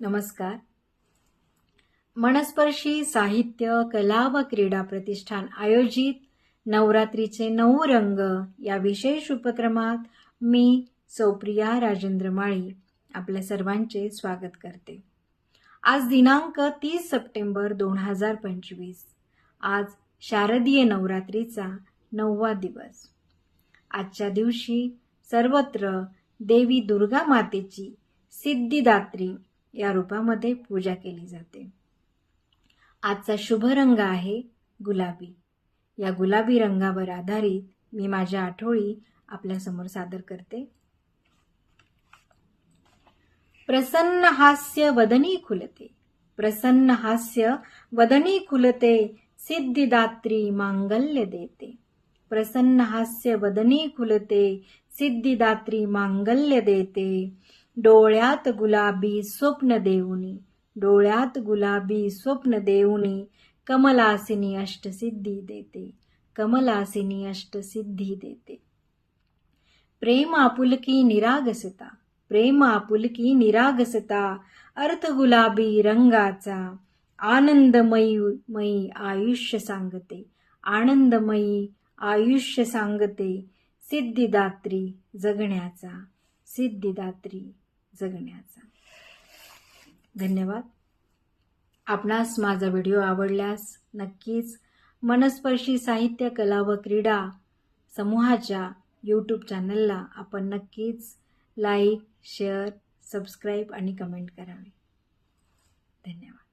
नमस्कार. मनस्पर्शी साहित्य कला व क्रीडा प्रतिष्ठान आयोजित नवरात्रीचे नऊ रंग या विशेष उपक्रमात मी सौप्रिया राजेंद्र माळी आपल्या सर्वांचे स्वागत करते. आज दिनांक तीस सप्टेंबर दोन हजार पंचवीस. आज शारदीय नवरात्रीचा नववा दिवस. आजच्या दिवशी सर्वत्र देवी दुर्गा मातेची सिद्धिदात्री या रूपामध्ये पूजा केली जाते. आजचा शुभ रंग आहे गुलाबी. या गुलाबी रंगावर आधारित मी माझ्या आठवळी आपल्यासमोर सादर करते. प्रसन्न हास्य वदनी खुलते. प्रसन्न हास्य वदनी खुलते सिद्धिदात्री मांगल्य देते. प्रसन्न हास्य वदनी खुलते सिद्धिदात्री मांगल्य देते. डोळ्यात गुलाबी स्वप्न देऊनी डोळ्यात गुलाबी स्वप्न देऊनी कमलासिनी अष्टसिद्धी देते कमलासिनी अष्टसिद्धी देते. प्रेम आपुलकी निरागसता प्रेम आपुलकी निरागसता अर्थ गुलाबी रंगाचा आनंदमयी मयी आयुष्य सांगते आनंदमयी आयुष्य सांगते सिद्धिदात्री जगण्याचा सिद्धिदात्री जगण्याचा. धन्यवाद. आपणास माझा व्हिडिओ आवडल्यास नक्कीच मनस्पर्शी साहित्य कला व क्रीडा समूहाच्या यूट्यूब चॅनलला आपण नक्कीच लाईक शेअर सबस्क्राईब आणि कमेंट करावे. धन्यवाद.